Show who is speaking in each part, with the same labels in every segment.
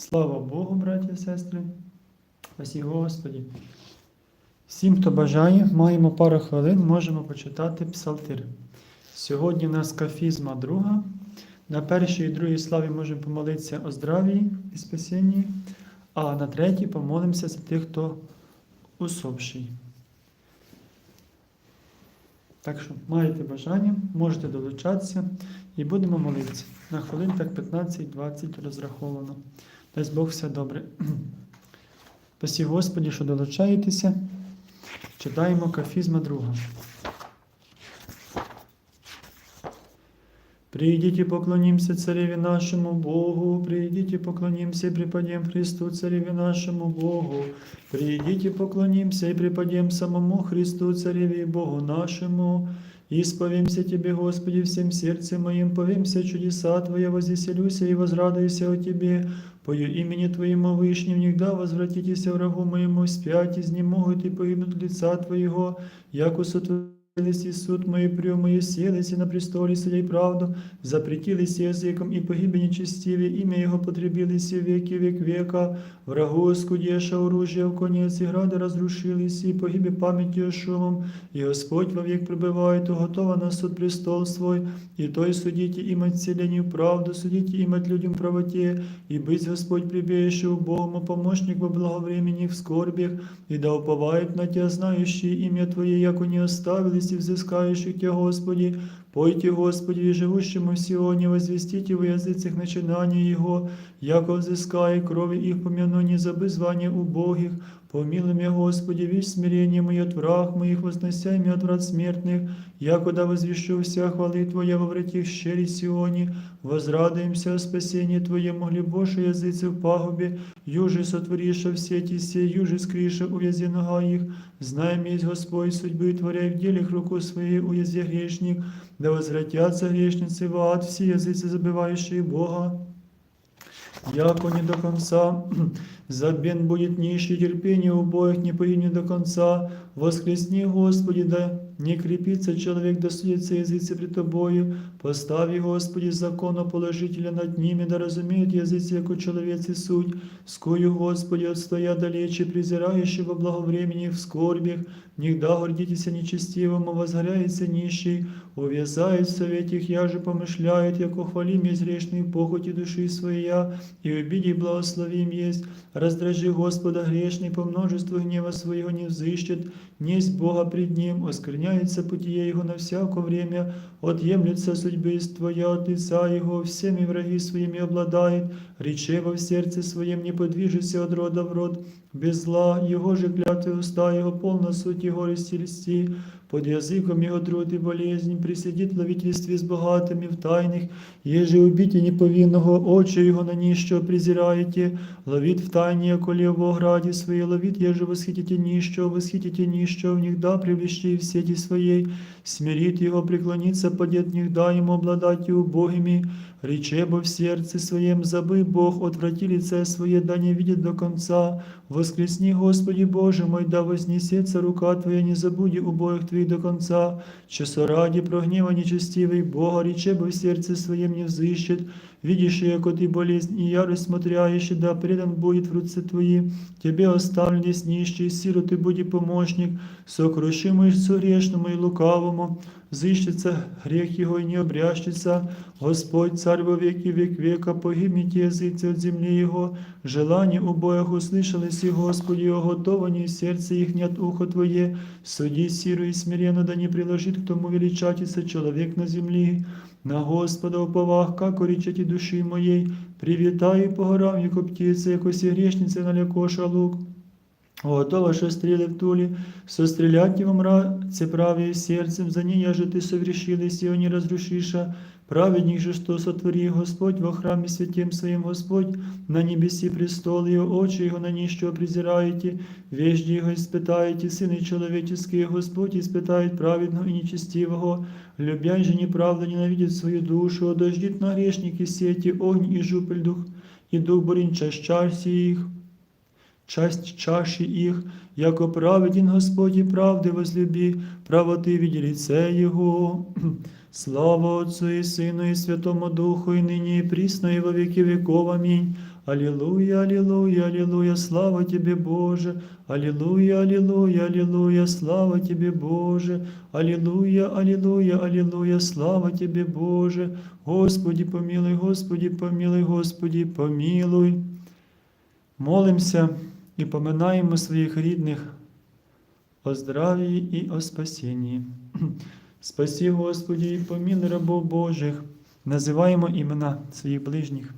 Speaker 1: Слава Богу, браті і сестри. Спасибо Господі. Всім, хто бажає, маємо пару хвилин, можемо почитати псалтир. Сьогодні у нас кафізма друга. На першій і другій славі можемо помолитися о здравії і спасінні, а на третій помолимося за тих, хто усопший. Так що маєте бажання, можете долучатися і будемо молитися. На хвилин так 15-20 розраховано. Дасть Бог все добре. Спасибо Господі, що долучаєтеся. Читаємо кафізма друга. Придите, поклонимся Цареве нашему Богу, придите, поклонимся и преподем Христу, Цареве нашему Богу, придите, поклонимся и преподем самому Христу, Цареве и Богу нашему, Исповемся Тебе, Господи, всем сердцем моим, повемся чудеса Твои, возвеселюся и возрадуйся о Тебе, Пою имени Твоему Вышним, нигда возвратитесь врагу моему, спять изнемогут и погибнут лица Твоего, яко сотворились и суд мой, прямые селись и на престоле судей правду, запретились языком и погибли нечестивее, имя Его потребились и веки век века, врагу скудеша оружие в конец, и грады разрушились, и погибли памятью шумом, и Господь вовек пребывает, уготова на суд престол свой, и той судите имать вселению правду, судите имать людям правоте, и быть Господь прибежище убогому, помощник во благовремени в скорбях, и да уповает на Тебя, знающие имя Твое, яко не оставились взискаєш взыскающих Тя, Господи, Пойте, Господи, и живущему в Сионе, возвестите в языцах начинания Его, яко взыская крови их помяну, не забы звания убогих, помилуй меня, Господи, весь смирение мое от враг моих, вознося меня от врат смертных, якуда возвещу вся хвалы Твоя во вратих щери Сионе, возрадуемся о спасении Твоему, глибоше языцы в пагубе, юже сотвориша все эти все, юже скриша увязи нога их, знаем есть Господь судьбы творяй в делах руку своей уязи грешник, да возвратятся грешницы в ад, все языцы забывающие Бога, Яко не до конца, забен будет нищий терпение убоих, не погибнет до конца, воскресни, Господи, да не крепится человек, да судится языцы пред Тобою, постави, Господи, законоположителя над ними, да разумеют языцы, яко человец и суть, скую, Господи, отстоя далече, презирающий во благовремени в скорбях, нигда гордитесь нечестивому, возгоряется нищий, увязает в совете их, я же помышляет, яко хвалим есть грешные похоти души своя, и обиди благословим есть, раздражи Господа грешный, по множеству гнева своего не взыщет, несть Бога пред Ним, оскверняется путие Его на всяко время, отъемлется судьбы Твоя от лица Его, всеми враги своими обладает, речево в сердце своем не подвижется от рода в род, без зла, Его же клятвы уста Его, полна суть Его листи, под языком Его труд и болезнь, присидит ловительстве с богатыми в тайных, еже убите неповинного, очи Его на нищо презираете, ловит в тайне, коли в ограде своей ловит, еже восхитите нищо, восхитите нищо, в них да привлещи в сети своей, смирит Его, преклониться подет них, да Ему обладать и убогими, Рече бо в сердце своем, забы Бог, отврати лице свое, да не видит до конца. Воскресни, Господи Боже мой, да вознесется рука Твоя, не забуди убоих Твоих до конца. Часо ради прогнева нечестивый Бога, рече бо в сердце своем не взыщет. Видишь, яко Ты болезнь и ярость смотрящий, да предан будет в руце Твои. Тебе оставлен есть нищий, сиру Ты буди помощник, сокрушимый грешному и лукавому. Зыщется грех его и не обрящется. Господь, царь во веки век века, погибните языцы от земли его. Желание убоях услышались, и Господи, оготовани в сердце их нет ухо Твое. Суди сиру и смиренно, да не приложит к тому величатися человек на земли. На Господа уповах, как речати души моей, привітаю по горам, яко птица, яко сі грешница налякоша лук. Готова, що стріли в тулі, сострілять в мраце правее сердцем, за ней, же ты согрешилась, его не разрушиша. Праведник же, что сотвори Господь во храме святем своим Господь, на небеси престол его, очи его на нищо презираете, вежди его испытаете, сыны человеческие, Господь испытает праведного и нечестивого, любя же неправду ненавидит свою душу, одождит на грешники сети, огонь и жупель дух, и дух бурин чащарси их часть чаши их, яко праведен Господь и правды возлюби, правоты види лице Его. Слава Отцу и Сыну и Святому Духу, и ныне и присно, и во веки веков. Аминь. Аллилуйя, аллилуйя, аллилуйя, слава Тебе, Боже. Аллилуйя, аллилуйя, аллилуйя, слава Тебе, Боже. Аллилуйя, аллилуйя, аллилуйя, слава Тебе, Боже. Господи, помилуй, Господи, помилуй, Господи, помилуй. Молимося і поминаємо своїх рідних о здраві і о спасінні. Спасі, Господі, і помін рабов Божих. Називаємо імена своїх ближніх.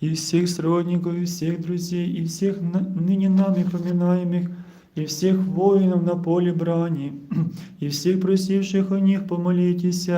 Speaker 1: и всех сродников, и всех друзей, и всех на- ныне нами поминаемых, и всех воинов на поле брани, и всех просивших о них помолитесь,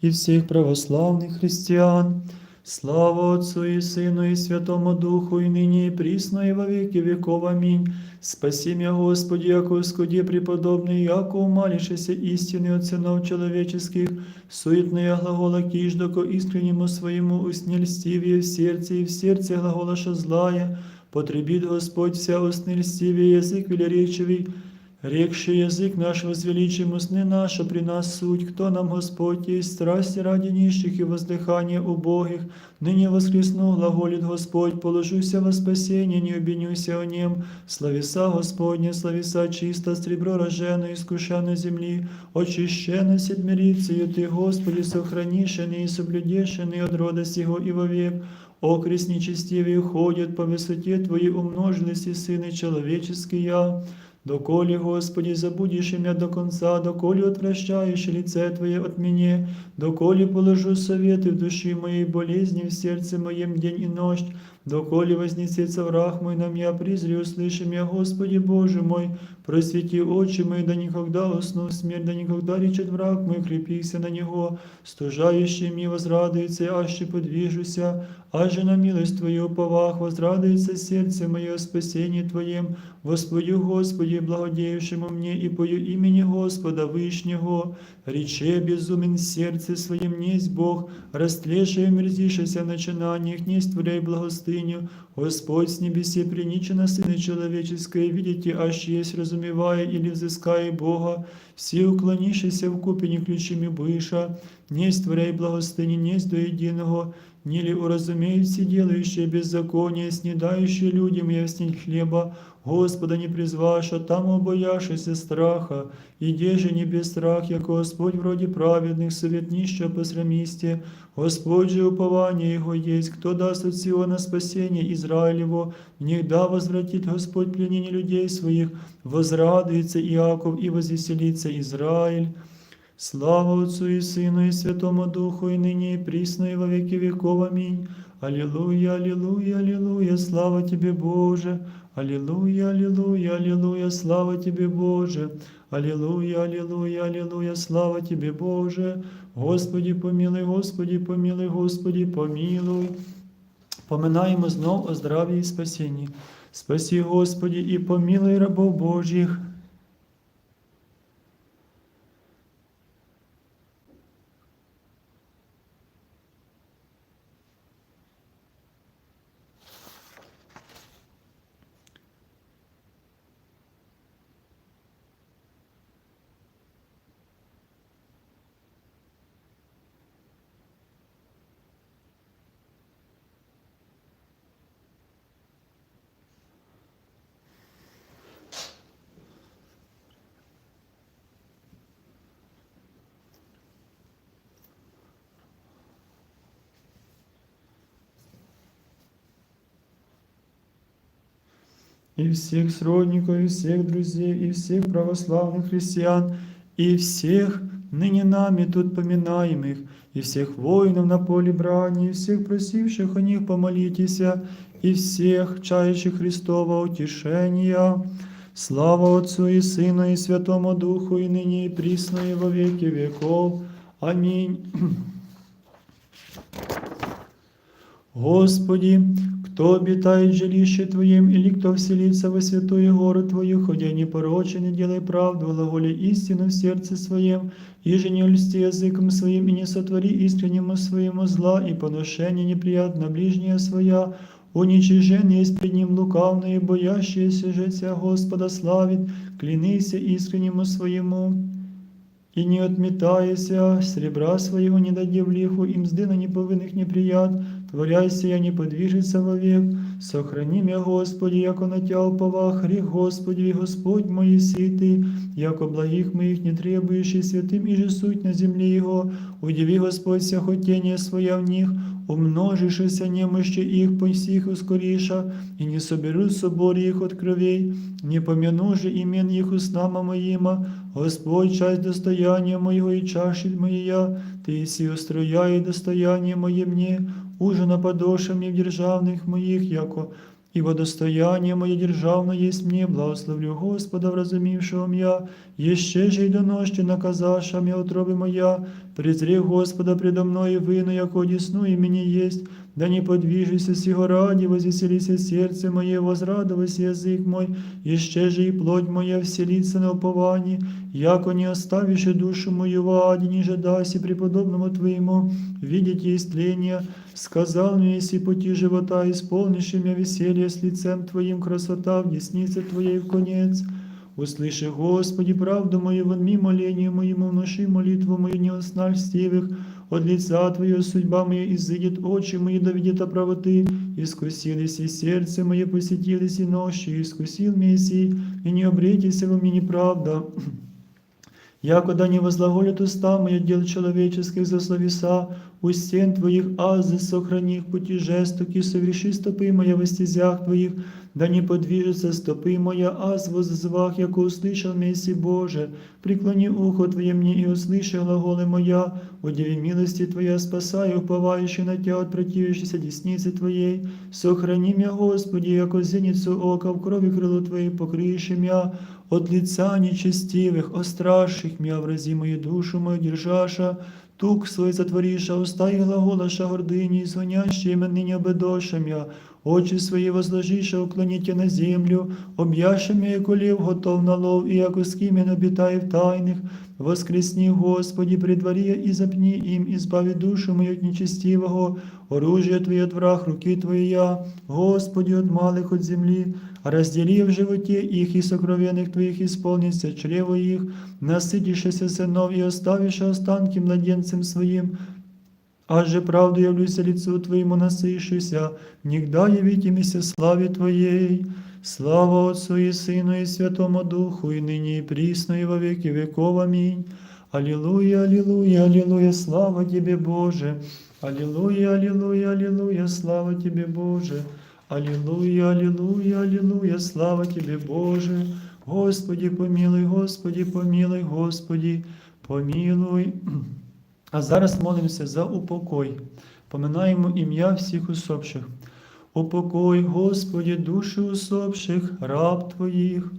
Speaker 1: и всех православных христиан. Слава Отцу и Сыну и Святому Духу, и ныне и присно, и во веки веков. Аминь. Спаси меня, Господи, яко Господи преподобный, яко умалившийся истины от сынов человеческих, суетные глагола киждоко искреннему своему усне льстивее в сердце, и в сердце глаголаша злая, потребит Господь вся усны льстивее язык велеречивый, рекший язык наш возвеличим усны наша при нас суть, кто нам Господь есть страсти ради нищих и воздыхание убогих, ныне воскресну, глаголит Господь, положуся во спасение, не обвинюся о нем, славеса Господня, славеса чисто, сребро рожено, искуша на земли, очищено седмирицею Ты, Господи, сохранишеный и соблюдешеный от рода сего и вовек, окрест нечестивый ходят по высоте Твоей умножились и Сыны человеческие. Доколе, Господи, забудешь меня до конца, доколе отвращаешь лице Твое от меня, доколе положу советы в души моей болезни, в сердце моем день и ночь, доколе вознесется враг мой на меня, призри, услыши меня, Господи Боже мой, просвети очи мои, да никогда усну в смерть, да никогда речет враг мой, крепися на него, стужающий мне возрадуется, аще подвижуся, аже на милость Твою повах, возрадуется сердце мое о спасении Твоем, Воспою Господи, благодеявшему мне и пою имени Господа Вышнего, рече безумен в сердце своем несть Бог, растлеши и мерзишися в начинаниях, не створяй благостыню, Господь с небесе приничено Сыны Человеческое, видите, аж есть разумевая или взыская Бога, все уклонившиеся в купине ключами быша, не створяй благостыни, несть до единого, не ли уразумеют все делающие беззаконие, снедающие людям яснить хлеба, Господа не призваша, там обоявшися страха, иде же не без страх, яко Господь вроде праведных, совет нищего по срамисте, Господь же упование Его есть, кто даст от Сиона спасение Израилево, негда возвратит Господь пленение людей своих, возрадуется Иаков и возвеселится Израиль. Слава Отцу и Сыну и Святому Духу, и ныне и присно, и во веки веков. Аминь. Аллилуйя, аллилуйя, аллилуйя, слава Тебе, Боже. Аллилуйя, аллилуйя, аллилуйя, слава Тебе, Боже. Аллилуйя, аллилуйя, аллилуйя, слава Тебе, Боже. Господи, помилуй, Господи, помилуй, Господи, помилуй. Поминаємо знов о здраві і спасінні. Спаси, Господи, і помилуй рабов Божих. и всех сродников, и всех друзей, и всех православных христиан, и всех ныне нами тут поминаемых, и всех воинов на поле брани, и всех просивших о них помолитесь, и всех чающих Христова утешения. Слава Отцу и Сыну и Святому Духу, и ныне и присно, и во веки веков. Аминь. Господи, кто обитает в жилище Твоем, или кто вселится во святую гору Твою, ходя непорочен, и делай правду, глаголи истину в сердце своем, и же не льсти языком своим, и не сотвори искреннему своему зла, и поношение неприятно ближнее своя, уничижен есть пред ним лукавные, боящиеся же Тя Господа славит, клянися искреннему своему. И не отметайся, серебра своего не дади в лиху, и мзды на неповинных неприят, творяйся я не подвижется вовек. Сохрани меня, Господи, яко на Тя уповах, грех Господи, и Господь мой си Ты, яко благих моих не требуешь, и святым и же суть на земле Его. Удиви, Господь, вся хотение своя в них, умножишься немощи их по всіх ускоріша, и не соберу собор их от кровей, не помяну же имен их устнама моїма, Господь, часть достояния моего и чаши моя, Ты си устрояй достояние мое мне, уже нападоша мне в державных моих, яко Ибо достояние мое державно есть мне, благословлю Господа, вразумившего м'я, еще же й донощі наказаша мне утробы моя, презри Господа предо мною вину, яко десну и мне есть, да не подвижися сего ради, возвеселися сердце мое, возрадовайся язык мой, еще же и плоть моя вселится на уповании, яко не оставишь и душу мою в аде, ниже даси преподобному Твоему, видеть истление, сказал мне, если пути живота исполнишь меня веселье с лицем Твоим, красота в деснице Твоей в конец. Услыши, Господи, правду мою, вонми молению моему, внуши молитву мою не осна льстивых, от лица Твоего судьба моя изыдет, очи мои доведет о правоты, искусились и сердце мое посетились и нощи, искусил Мессий, и не обретися во мне неправда. Якода не возглаголят уста мои дел человеческих за словеса, у стен Твоих азы сохрани их пути жестоки, соверши стопы моя во стезях Твоих, да не подвижется стопы моя, аз воззвах, яко услышал Месси Боже, преклони ухо Твое мне и услыши глаголы моя, удиви милости Твоя, спасай, уповающий на Тя от противившейся десницы Твоей, сохрани меня, Господи, яко зеницу ока в крови крыло Твоей покрыши меня, от лица нечестивых, остраших меня, врази мою душу мою держаша, тук свой затвориша, уста и глаголаша гордыни, звонящие меня ныне обедошем я, очи свои возложиша, уклоните на землю, об'яшем я, колів готов на лов, и яко с ким обитаю в тайных, воскресни, Господи, предвари и запни им, избави душу мою от нечестивого, оружие Твое от враг, руки Твоя, Господи, от малых от земли, раздели в животе их и сокровенных Твоих исполнится чрево их, насытишься сынов и оставишь останки младенцем своим, а же правду явлюся лицу Твоему насышуся, нигда явитимися славе Твоей. Слава Отцу и Сыну и Святому Духу, и ныне и присно, и во веки веков. Аминь. Аллилуйя, аллилуйя, аллилуйя, слава Тебе, Боже. Аллилуйя, аллилуйя, аллилуйя, слава Тебе, Боже. Аллилуйя, аллилуйя, аллилуйя, слава Тебе, Боже. Господи, помилуй, Господи, помилуй, Господи, помилуй. А зараз молимося за упокой. Поминаємо ім'я всіх усопших. Упокой, Господи, душі усопших, раб Твоїх.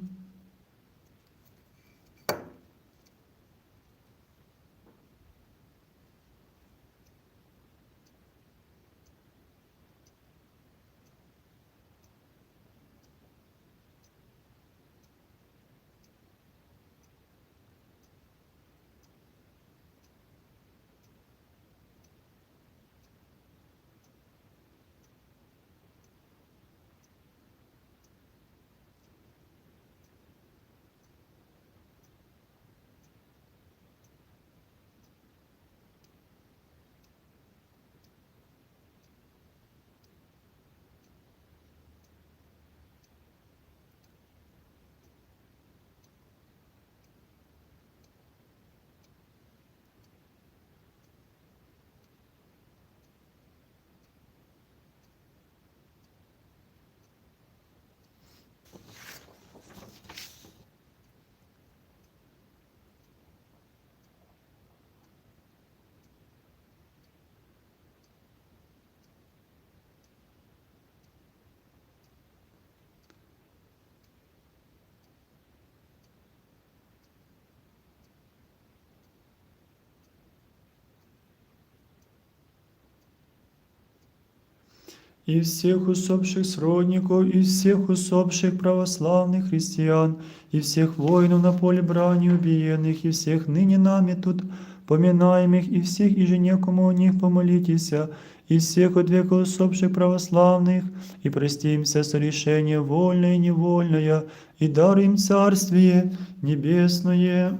Speaker 1: и всех усопших сродников, и всех усопших православных христиан, и всех воинов на поле брани убиенных, и всех ныне нами тут поминаемых, и всех, и же некому о них помолитеся, и всех от века усопших православных, и прости им все сорешения вольное и невольное, и даруй им Царствие Небесное.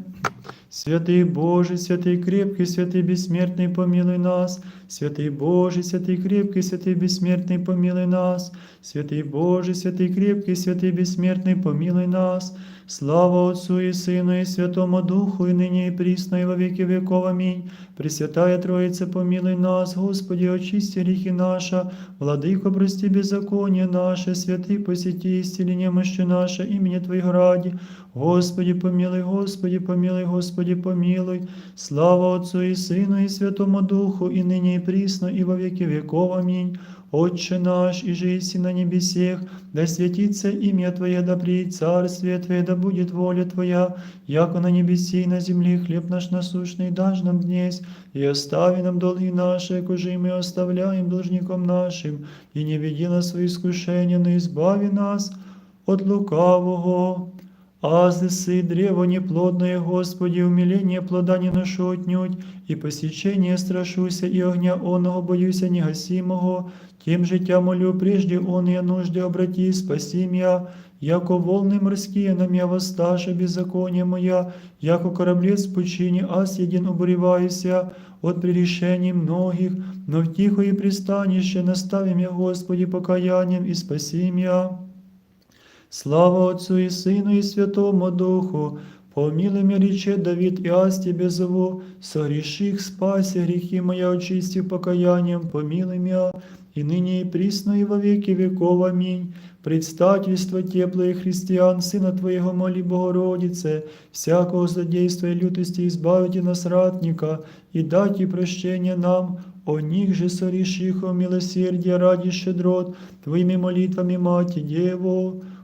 Speaker 1: Святий Боже, святий крепкий, святий безсмертний, помилуй нас, святий Боже, святий крепкий, святий безсмертний, помилуй нас, святий Боже, святий крепкий, святий безсмертний, помилуй нас. Слава Отцу і Сину, і Святому Духу, і нині, і прісно, і во віки віков. Амінь. Пресвятая Троїця помілий нас, Господі, Очисті ріхи наша, владико, прості беззаконня наше, святий посіті, істілі немощі наше, імені Твоїх раді. Господі, помилуй, Господі, помилуй, Господі, помилуй. Слава Отцу і Сину, і Святому Духу, і нині, і прісно, і во віки віков. Амінь. Отче наш, и жиси на небесех, да святится имя Твое, да приедет царствие Твое, да будет воля Твоя, яко на небеси и на земле хлеб наш насущный дашь нам днесь, и остави нам долги наши, кожи мы оставляем должником нашим, и не веди нас в свои искушения, но избави нас от лукавого. Азы сы древо неплодное, Господи, умиление плода не ношу отнюдь, и посечение страшуся, и огня оного боюся негасимого, тем життя молю прежде он я нужде обрати, спаси мя, яко волны морские на мя воссташе беззаконие моя, яко кораблец в пучине, аз един обуреваюся от прегрешений многих, но в тихое пристанище наставим я, Господи, покаянием и спаси мя. Слава Отцу и Сыну и Святому Духу, помилуй меня, рече Давид, и аз Тебе зову, согреших спаси грехи моя, очисти покаянием, помилуй меня, и ныне и присно и во веки веков. Аминь. Предстательство теплое христиан, Сына Твоего моли Богородице, всякого злодейства и лютости избавите нас ратника, и дайте прощение нам, о них же сореших, о милосердия ради щедрот, Твоими молитвами, Мати Деву,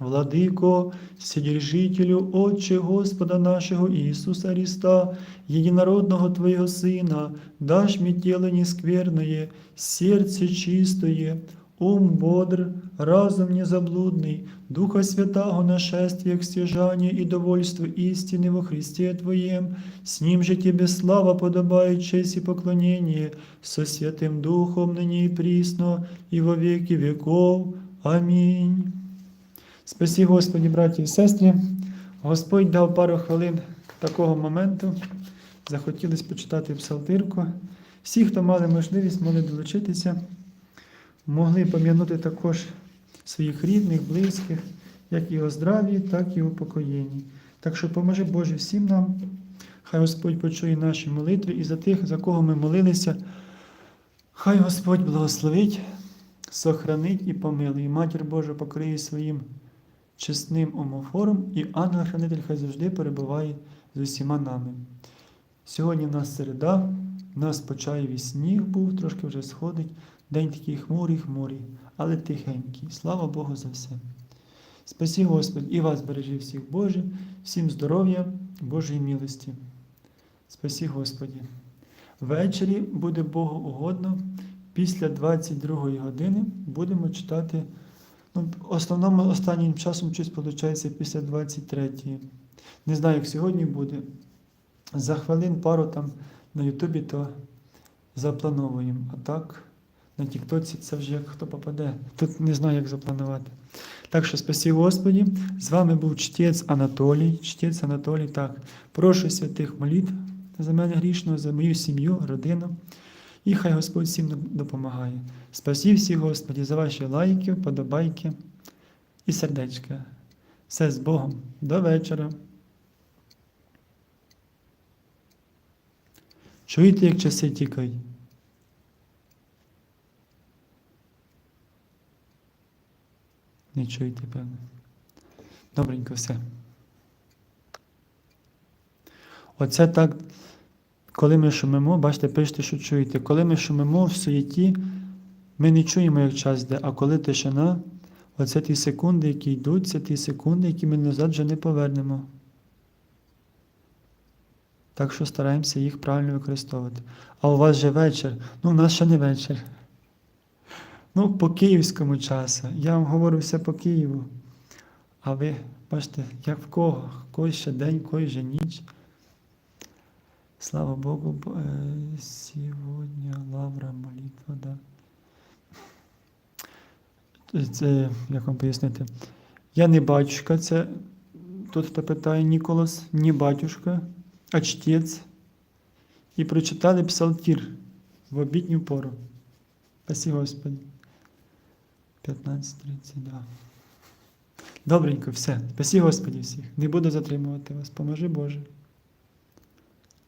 Speaker 1: Владыко, Вседержителю, Отче Господа нашего Иисуса Христа, единородного Твоего Сына, дашь мне тело нескверное, сердце чистое, ум бодр, разум незаблудный, Духа Святаго нашествие к стяжанию и довольству истины во Христе Твоем, с Ним же Тебе слава подобает честь и поклонение, со Святым Духом ныне и присно, и во веки веков. Аминь. Спасі Господі, браті і сестри. Господь дав пару хвилин такого моменту. Захотілося почитати псалтирку. Всі, хто мали можливість, могли долучитися, могли пом'янути також своїх рідних, близьких, як і у здраві, так і у покоєнні. Так що поможи Боже всім нам. Хай Господь почує наші молитви і за тих, за кого ми молилися. Хай Господь благословить, сохранить і помилує. Матір Божа покриє своїм чесним омофором, і ангел-хранитель хай завжди перебуває з усіма нами. Сьогодні в нас середа, в нас почаєві сніг був, трошки вже сходить. День такий хмурий, хмурий, але тихенький. Слава Богу за все. Спасі Господь і вас бережи всіх Боже, всім здоров'я, Божої милості. Спасі Господі. Ввечері буде Богу угодно, після 22 години будемо читати. Ну, в основному останнім часом щось виходить після 23-ї. Не знаю, як сьогодні буде. За хвилин пару там на Ютубі то заплановуємо. А так, на Тіктоці це вже як хто попаде. Тут не знаю, як запланувати. Так що спасі Господі. З вами був чтець Анатолій. Чтець Анатолій. Так, прошу святих молитв за мене грішного, за мою сім'ю, родину. І хай Господь всім допомагає. Спасі всіх, Господі, за ваші лайки, вподобайки і сердечка. Все з Богом. До вечора. Чуєте, як часи тікають? Не чуєте, певно. Добренько все. Оце так, коли ми шумимо, бачите, пишете, що чуєте. Коли ми шумимо в суєті, ми не чуємо, як час йде, а коли тишина, оце ті секунди, які йдуть, це ті секунди, які ми назад вже не повернемо. Так що стараємося їх правильно використовувати. А у вас же вечір. Ну, у нас ще не вечір. Ну, по київському часу. Я вам говорю все по Києву. А ви бачите, як в кого? Когось ще день, когось ще ніч. Слава Богу, бо, е, сьогодні лавра, молитва, да. Це, як вам пояснити? Я не батюшка, це тут хто питає Ніколас, не батюшка, а чтець. І прочитали псалтір в обідню пору. Спасі Господи. 15.30, да. Добренько, все. Спасі Господі всіх. Не буду затримувати вас. Поможи Боже.